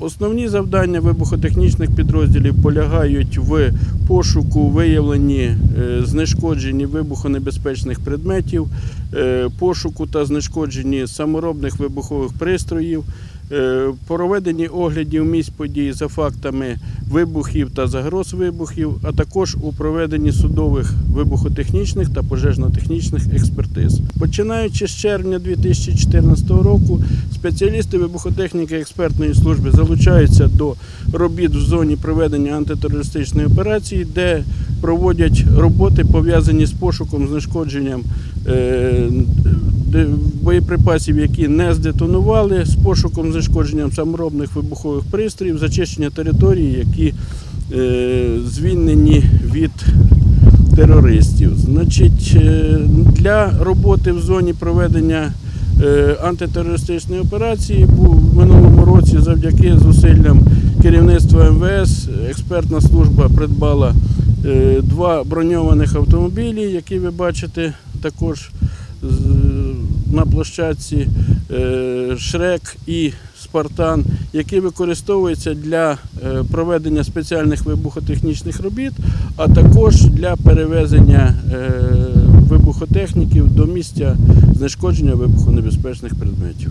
Основні завдання вибухотехнічних підрозділів полягають в пошуку, виявленні, е, знешкодженні вибухонебезпечних предметів, е, пошуку та знешкодженні саморобних вибухових пристроїв, е, проведенні оглядів місць подій за фактами вибухів та загроз вибухів, а також у проведенні судових вибухотехнічних та пожежно-технічних експертиз. Починаючи з червня 2014 року, спеціалісти вибухотехніки експертної служби залучаються до робіт в зоні проведення антитерористичної операції, де проводять роботи пов'язані з пошуком, знешкодженням е, боєприпасів, які не здетонували, з пошуком знешкодженням саморобних вибухових пристроїв, зачищення території, які е, звільнені від терористів. Значить, е, для роботи в зоні проведення е, антитерористичної операції був в минулому році завдяки зусиллям керівництва МВС експертна служба придбала два броньованих автомобілі, які ви бачите також на площадці е, Шрек і Спартан, які використовуються для е, проведення спеціальних вибухотехнічних робіт, а також для перевезення е, вибухотехніків до місця знешкодження вибухонебезпечних предметів.